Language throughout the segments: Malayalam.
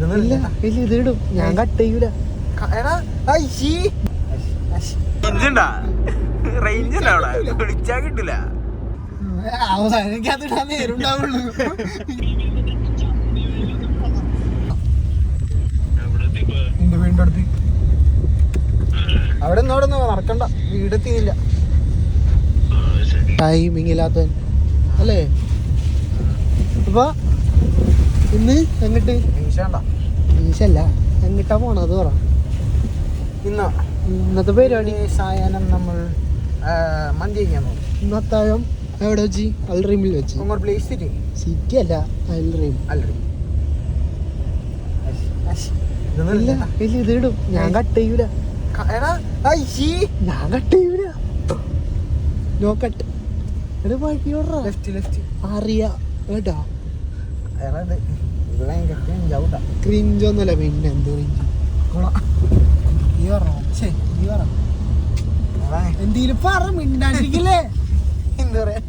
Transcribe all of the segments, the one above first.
ഇല്ല ഇല്ല ഇത് ഇടും. ഞാൻ കട്ട് ചെയ്യൂല. എടാ ഐശി റേഞ്ച് റേഞ്ച് ഉണ്ടോ അവിടെ? വിളിച്ചാ കിട്ടില്ല അവസാനം എനിക്ക് അത് ഇടാൻ നേരുണ്ടാവുള്ളൂ എന്റെ വീടിന്റെ അടുത്ത്. അവിടെ നടക്കണ്ട. വീടെത്തിയില്ല ടൈമിങ് ഇല്ലാത്തവൻ. അല്ലേ? അപ്പൊ ഇന്ന് എങ്ങിട്ട്? ഈശല്ല എങ്ങിട്ടാ പോണത് പറ. ഇന്ന് ഇന്നത്തെ പരിപാടി. സായാഹ്നം നമ്മൾ മന്തി കഴിക്കാൻ പോകും. ഇന്നത്താഴം എവിടെ വെച്ച്? അൽറീമിൽ വെച്ച്. പ്ലേസ് സിറ്റി സിറ്റി അല്ല അൽറീം. അല്ലടി ഇല്ല ഇല്ല ഇത് ഇടും ഞാൻ കട്ട് ചെയ്യൂല. ഞാൻ കട്ട് ചെയ്യൂല. നോ കട്ട് എടാ ബാക്കി ലെഫ്റ്റ് ലെഫ്റ്റ് അറിയാ. കേട്ടാ? ഇത് ഇത് ഭയങ്കര ക്രിഞ്ചാവൂട്ടാ ക്രിഞ്ചൊന്നുമല്ല പിന്നെ എന്ത് ക്രിഞ്ച് നീ പറഞ്ഞോ ശേ നീ പറ. എന്തേലും പറ മിണ്ടാണ്ടിരിക്കില്ലേ? എന്താ പറയാ?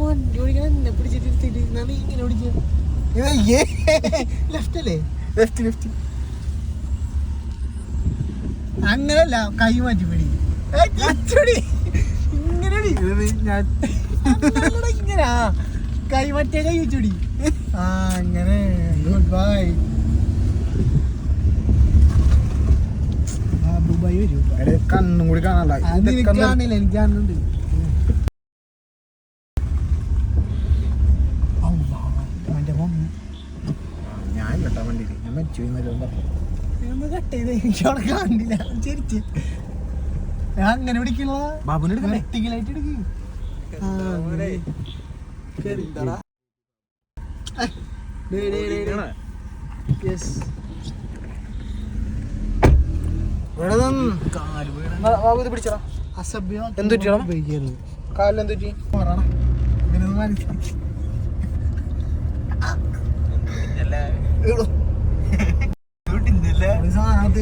വണ്ടി ഓടിക്കാൻ എന്നെ പിടിച്ചിട്ട് ഇരുത്തിട്ട് എന്നാ നീ ഇങ്ങനെ ഓടിക്കുക ലെഫ്റ്റ് അല്ലേ? ലെഫ്റ്റ് ലെഫ്റ്റ് അങ്ങനല്ല കൈ മാറ്റി പിടി. ഇങ്ങനെ ഇങ്ങനാ. കൈ മാറ്റിയ കൈ വെച്ചുടി. ആ അങ്ങനെ ഗുഡ് ബൈ. ദുബായ് വരൂ. എടാ, കണ്ണും കൂടി കാണാനില്ല എനിക്ക് കാണുന്നുണ്ട്. ഞാൻ കേട്ടാ ഞാൻ മരിച്ചു കാണില്ല അങ്ങനെ പിടിക്കണ ബാബുവിനെ എടുക്കണ്ടേ? വെട്ടിക്കലായിട്ട് എടുക്ക്.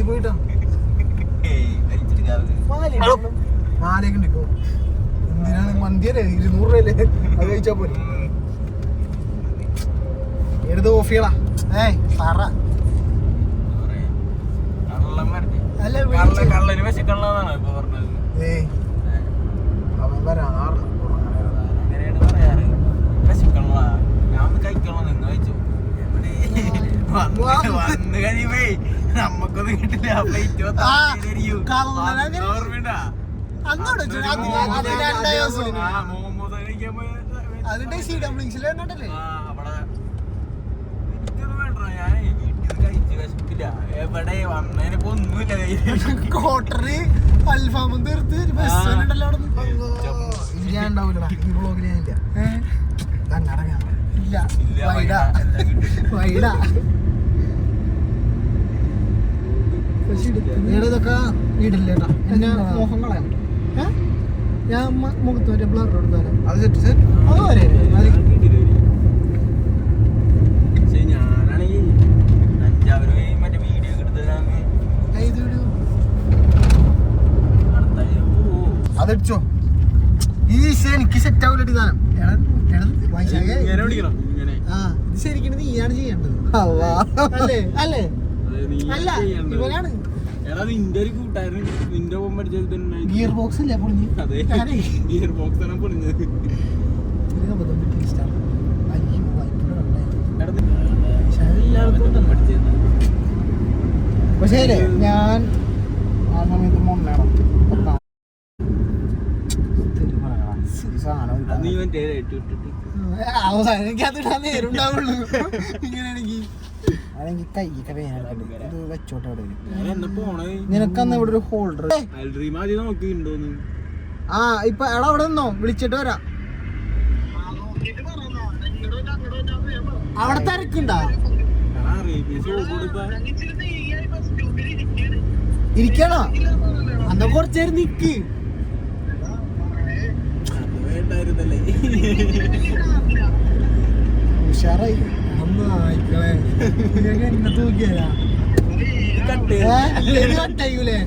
പോയിട്ടാ. എടോ, മാലയൊക്കെ ഉണ്ട് ഇപ്പൊ? എന്തിനാണ് മന്തിയല്ലേ? ഇരുന്നൂറ് രൂപയല്ലേ? അത് കഴിച്ചാ പോലെ എടുത്ത് ഓഫ് ചെയ്യടാ. ഏയ്, പറ. അല്ല, ഏയ് അവൻ വരാറ്? വന്ന് കഴിയുമ്പേ നമ്മക്കൊന്നും കിട്ടില്ല. അതിന്റെ സി ഡബ്ല്യൂസിൽ വന്നിട്ടല്ലേ ആ, അവിടെ എനിക്കൊന്നും വേണ്ട ഞാൻ എവിടെ വന്നതിനിപ്പോ ഒന്നുമില്ല അൽഫാമും തീർത്ത് ഞാൻ ഈ ഇല്ല ഞാൻ മുഖത്ത് ഒരു ബ്ലർ കൊടുത്താലോ അത് സെറ്റ് സെറ്റ് അത് പോരെ അത് പക്ഷേ ഞാനാണെങ്കിൽ തഞ്ചാവൂര് പോയി മറ്റേ വീഡിയോ ഒക്കെ എടുത്ത് ഞാൻ ഇത് വിടൂ. അടുത്ത ആഴ്ച പോവും. അതടിച്ചോ ഈ എനിക്ക് സെറ്റ് ആവില്ല ആ ഇത് ശരിക്കും നീയാണ് ചെയ്യേണ്ടത്. അല്ലേ അല്ലേ? അല്ല തന്നെ. ഗിയർ ബോക്സ് അല്ലേ പൊളിഞ്ഞ്? ഗിയർ ബോക്സ് ആണ് പൊളിഞ്ഞത്. പക്ഷേ ഞാൻ ആ സമയത്ത് മൊണ്ണേണം ഈ സാധനം അത് നീ മറ്റേ ഇട്ട് ഇട്ടിട്ട് അവസാനം എനിക്ക് അത് ഇങ്ങനെയാണെങ്കിൽ ഇത് വെച്ചോട്ടെ അവിടെ. നിനക്കന്ന് ഇവിടെ ഒരു ഹോൾഡർ ആ ഇപ്പൊ എടാ അവിടെ നിന്നോ വിളിച്ചിട്ട് വരാം. അവിടെ തിരക്കുണ്ടാ? ഇരിക്കണോ? അന്ന കുറച്ചേരം നിക്ക്. ഒരു ഇതല്ലേ ഉഷാറായി അന്ന് ആയിക്കളെ എന്നെ തൂക്കിയാ കട്ടയൂലേ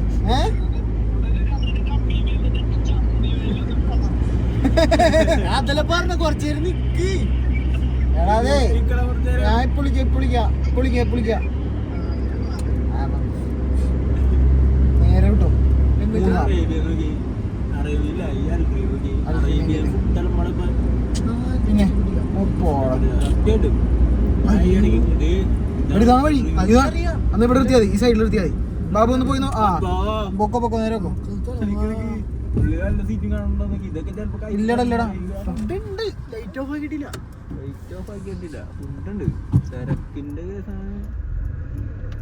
അതെല്ലാം പറഞ്ഞ കുറച്ചു നേരം നിക്ക്. എടാതെ ഞാൻ ഇപ്പൊളിക്ക ഇപ്പൊളിക്ക ഇപ്പൊളിക്ക ഇപ്പൊളിക്ക നേരെ വിട്ടോ. പിന്നെ ഇതാണ് വഴി ആ, ഇതാ അന്ന് ഇവിടെ നിർത്തിയാതി ഈ സൈഡിൽ നിർത്തിയാതി ബാബു ഒന്ന് പോയി ആ പൊക്കോ പൊക്കോ നേരെ കയ്യിൽ ഇല്ലടാ ഇല്ലടാ ഉണ്ട് ലൈറ്റ് ഓഫ് ആക്കിയിട്ടില്ല. ലൈറ്റ് ഓഫ് ആക്കിയിട്ടില്ല. ഫുഡുണ്ട് തിരക്കിന്റെ കേസാണ്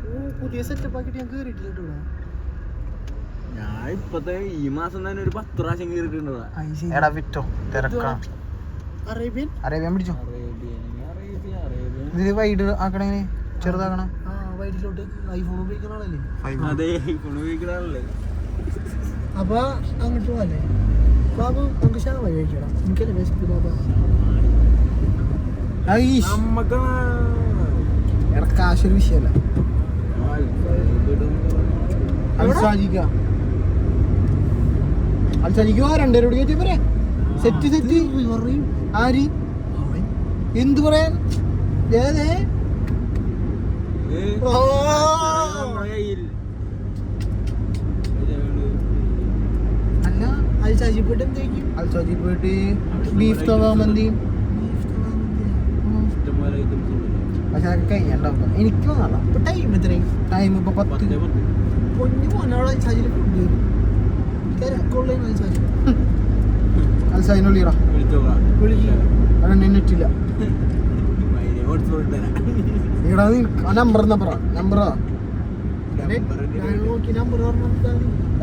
ഓ പുതിയ സെറ്റപ്പ് ആക്കിയിട്ട് ഞാൻ കേറിയിട്ടില്ല കേട്ടോ. ഞാൻ ഇപ്പത്തെ ഈ മാസം തന്നെ ഒരു പത്ത് പ്രാവശ്യം കയറിയിട്ടുണ്ടോ എടാ വിറ്റോ? തിരക്കാ. അറേബ്യൻ? അറേബ്യൻ പിടിച്ചോ? ഇതിൽ വൈഡ് ആക്കണേ ചെറുതാക്കണം. ആ വൈകിട്ടോട്ട് ഐഫോൺ ഉപയോഗിക്കുന്ന ആളല്ലേ? അതെ ഫോൺ ഉപയോഗിക്കണല്ലേ അപ്പൊ അങ്ങോട്ട് പോവാല്ലേ? ബാബു നമുക്ക് ഷാവായി കഴിക്കണം എനിക്കല്ലേ വിശപ്പ് ബാബ. നമ്മക്ക് എടാ കാശൊരു വിഷയമല്ല അൽസാജിക്ക അൽസാജിക്ക് രണ്ടുപേരോട് കയറ്റി പറയാ സെറ്റ് സെറ്റ്. ആര്? എന്ത് പറയാൻ? ദേ, ദേ. ഓ. അല്ല അത് അൽസാജി പോയിട്ട് ബീഫ് തവ മന്തിയും പക്ഷെ അതൊക്കെ കഴിഞ്ഞിട്ടുണ്ടാവും എനിക്ക് ഇപ്പൊ ടൈം എത്രയും ടൈം ഇപ്പൊ പത്ത്. പൊന്നു പോനവിടെ ചാജിൽ ഫുഡ് വരും. തിരക്കുള്ള ചാജി അൽസാജിനുള്ളിറ അവിടെ നെറ്റില്ല ഈടാ നീ ആ നമ്പർ എന്നാ പറ? നമ്പർ ഞാൻ നോക്കി നമ്പർ പറഞ്ഞാൽ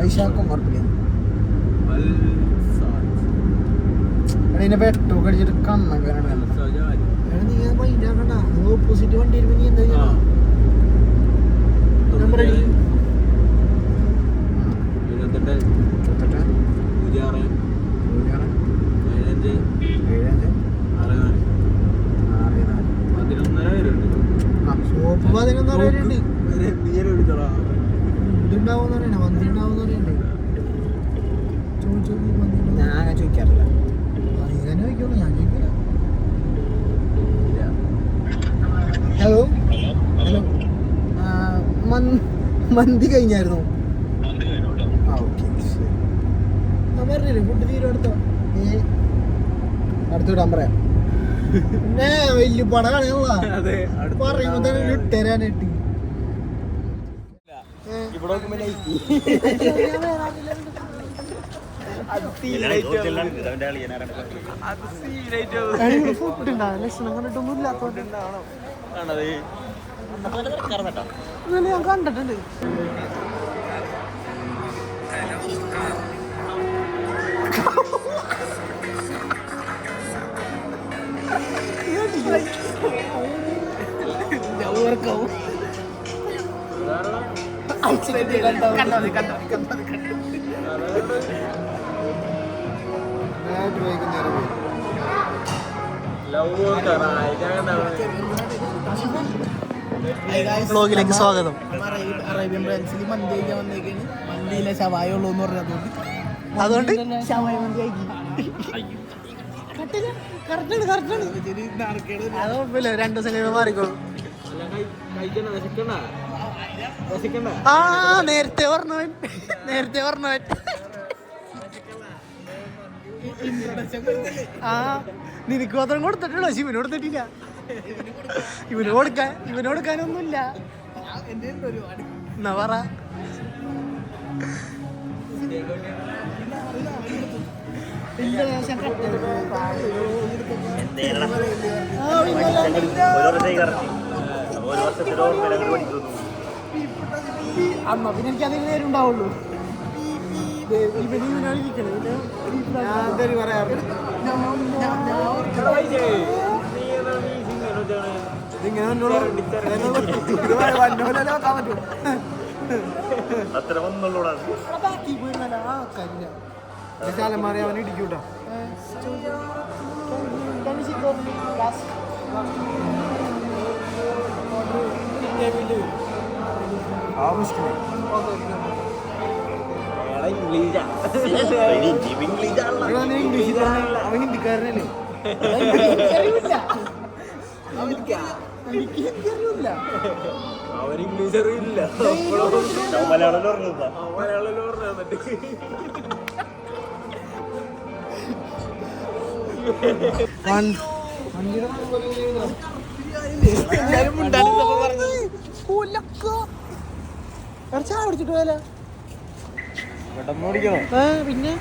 ഐഷാക്കും ഉറപ്പില്ല എടാ ഇതിനെ വെട്ടോ കടിച്ചിട്ട് കണ്ണൊക്കെ നീ മൈൻഡ് ആക്കണ്ട. ഓപ്പോസിറ്റ് വണ്ടി വരുമ്പോ നീ എന്താ ചെയ്യണം? നമ്പർ അടി സോപ്പ് പതിനൊന്ന് പറയുന്നുണ്ട് ഇതുണ്ടാവുമെന്ന് പറയണ മന്തി ഉണ്ടാവുമെന്ന് പറയുന്നുണ്ട് ചോദിച്ചു നോക്കി മന്തി ഉണ്ടോ? ഞാൻ അങ്ങനെ ചോദിക്കാറില്ല ആ, നീ തന്നെ ചോദിക്കുള്ളൂ ഞാൻ ചോദിക്കില്ല ഹലോ ഹലോ മന്തി കഴിഞ്ഞായിരുന്നു? ആ ഓക്കെ ഞാൻ പറഞ്ഞില്ലേ ഫുഡ് അടുത്ത് വിടാൻ പറയാം. പിന്നെ വലിയ പറയുമ്പോ തന്നെ ഇവിടെ ഫുഡ് ഉണ്ടാവും ലക്ഷണം കണ്ടിട്ടൊന്നും ഇല്ലാത്തോണ്ട് ഞാൻ കണ്ടിട്ടുണ്ട് വ്ലോഗിലേക്ക് സ്വാഗതം. അറേബ്യൻ ബ്രാൻസിൽ മന്തി കഴിക്കാൻ വന്നേക്കാണ്. മന്തിയിലെ ശവായ ഉള്ളൂ എന്ന് പറഞ്ഞതുകൊണ്ട് അതുകൊണ്ട്. ശവായ മന്തി കഴിക്കും. രണ്ടു ദിവസം കഴിയുമ്പോൾ മാറിക്കോളും. ആ നേരത്തെ പറഞ്ഞവൻ. നേരത്തെ പറഞ്ഞവൻ. ആ നിനക്ക് മാത്രം കൊടുത്തിട്ടുള്ളൂ. ശിവന് കൊടുത്തിട്ടില്ല. ഇവന് കൊടുക്കാൻ ഇവന് കൊടുക്കാനൊന്നുമില്ല. എന്നാ പറ. അമ്മ പിന്നെ എനിക്ക് അതിന് നേരം ഉണ്ടാവുള്ളൂ ഇതിങ്ങനെ വെക്കാൻ പറ്റും അത്ര വന്നുള്ളൂടാ ബാക്കി പോയിരുന്നല്ല ആ കരില്ല ശാലമാറി അവൻ ഇടിക്കൂട്ടോ ഇംഗ്ലീഷ് അവൻ ഹിന്ദിക്കാരനല്ലേ അവൻ ഇംഗ്ലീഷ് അറിയില്ല മലയാളം മലയാളം പറഞ്ഞിട്ട് പോയാലോ? പിന്നെ?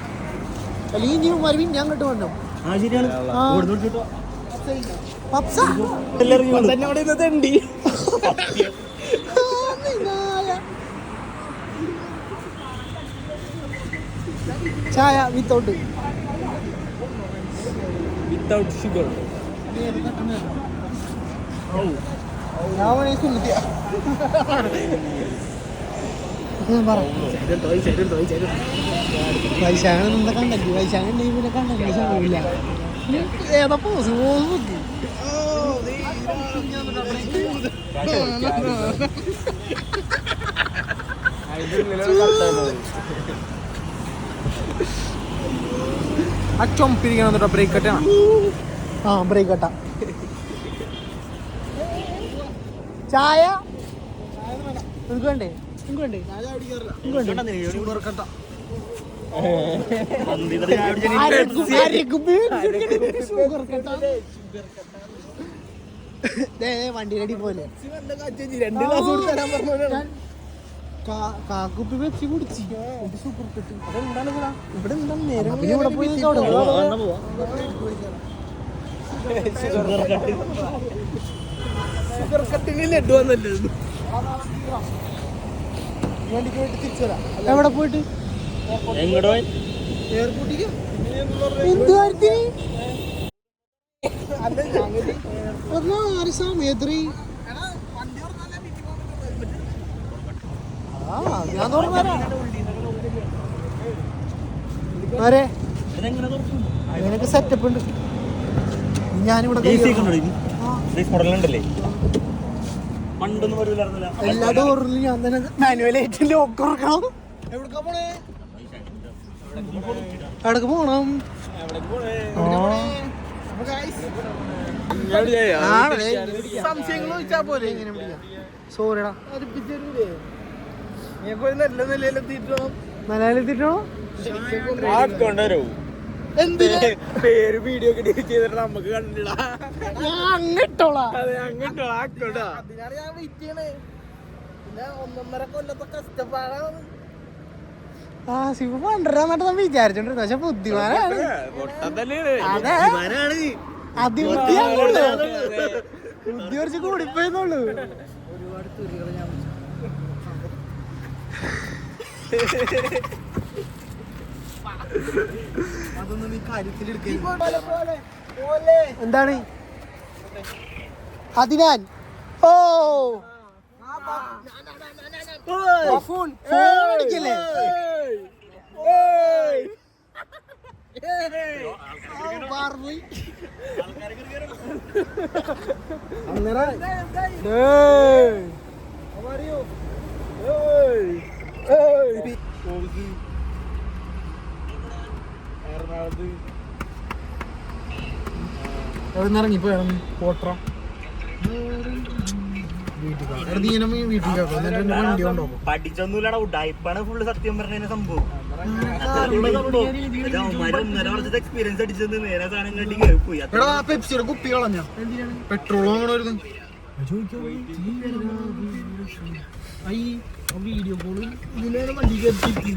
അല്ലെങ്കിൽ ഇനി ഇവന്മാര് പിന്നെ അങ്ങോട്ട് വന്നു? ആ ശരിയാണ്. പപ്സ? എല്ലാവരും ഇങ്ങോട്ട്. ചായ വിത്തൗട്ട് വിത്തൗട്ട് ഷുഗർ ഞാൻ ഞാൻ പറ. വൈശാഖൻ എന്താ കണ്ടല്ലേ വൈശാഖൻ ഉണ്ടെങ്കിൽ പിന്നെ കണ്ടല്ലേ സമയമില്ല ഏതാ പോസ് പോസ് നോക്കി. ആ ചൊമ്പിരിക്കണം കേട്ടോ ബ്രേക്ക് കട്ടാണ് ആ ബ്രേക്ക് കട്ട ചായ? നിനക്ക് വേണ്ടേ? വണ്ടിയിലടി പോലെ രണ്ട് ഗ്ലാസ് പറഞ്ഞു കാക്കുപ്പി വെച്ച് കുടിച്ച്. സൂപ്പർ കട്ട് ഇവിടെ എന്താ നേരം ഇവിടെ പോയി. ഷുഗർ കട്ടിന് ലഡു വന്നല്ലേ? വണ്ടിക്ക് പോയിട്ട് തിരിച്ചു വരാം. എവിടെ പോയിട്ട്? എങ്ങോട്ട് പോയി? എയർപോർട്ടിക്ക്. എന്ത് കാര്യത്തിന് എന്നാ ആര് സമയത്ത് ആ ഞാൻ തുറന്നുതരാം ആരെ? ഇതെങ്ങനെ തുറക്കും? അതിനൊക്കെ സെറ്റപ്പ് ഉണ്ട്. ഞാനിവിടെ AC ഒക്കെ കയ്യിൽ- ഉണ്ടോ ഇതിന്? ആ, ഇത് മോഡലുണ്ടല്ലേ പണ്ടൊന്നും വരൂലായിരുന്നല്ലോ എല്ലാ ഡോറിലും ഞാൻ തന്നെ മാനുവലായിട്ട് ലോക്ക് തുറക്കണം എവിടേക്കാ പോണേ? എവിടേക്ക് പോണം? സംശയങ്ങൾ ചോദിച്ചാ പോലെ സോറിടാ. നല്ല നിലയിലെത്തിയിട്ടോ കൊണ്ടുവരൂ പേര് വീഡിയോ ഒക്കെ ഡിലീറ്റ് ചെയ്തിട്ട് നമുക്ക് അങ്ങിട്ടോളാം. അതെ അങ്ങോട്ടോ. ആക്കോട്ടാ അതിനാണ് ഞാൻ വെയിറ്റ് ചെയ്യണേ. പിന്നെ ഒന്നൊന്നര കൊല്ലത്തെ കഷ്ടപ്പാടാണ്. ആ ശിവ പണ്ടരാന്നിട്ട് നമ്മൾ വിചാരിച്ചോണ്ടിരുന്നു. പക്ഷെ ബുദ്ധിമാനാണ്. അതെ അതിബുദ്ധിയാണുള്ളൂ ബുദ്ധി കുറച്ച് കൂടിപ്പോയെന്നുള്ളൂ. ഒരുപാട് തെറികൾ ഞാൻ എന്താണ്? അതിനാൽ. ഓ. ഫോൺ ഫോൺ അടിക്കല്ലേ? എറണാകുളത്ത് എവിടെ ഇറങ്ങിപ്പോ ഇറങ്ങി പോട്ടറ വീട്ടിൽ നീ എന്നെ വീട്ടിൽ കേട്ടോ എന്നിട്ട് ഇറങ്ങി വണ്ടി കൊണ്ടുപോകും പഠിച്ചൊന്നുമില്ലടാ ഉഡായിപ്പാണ് ഫുള്ള് സത്യം പറഞ്ഞതിന് സംഭവം. ഒന്നര വർഷത്തെ എക്സ്പീരിയൻസ് അടിച്ചത് നേരെ സാധനം കണ്ടി കയറി പോയി. പെപ്സിയുടെ കുപ്പി കളഞ്ഞ. പെട്രോൾ വാങ്ങണമായിരുന്നു വീഡിയോ കോൾ ഇതിലെ വണ്ടി കയറ്റി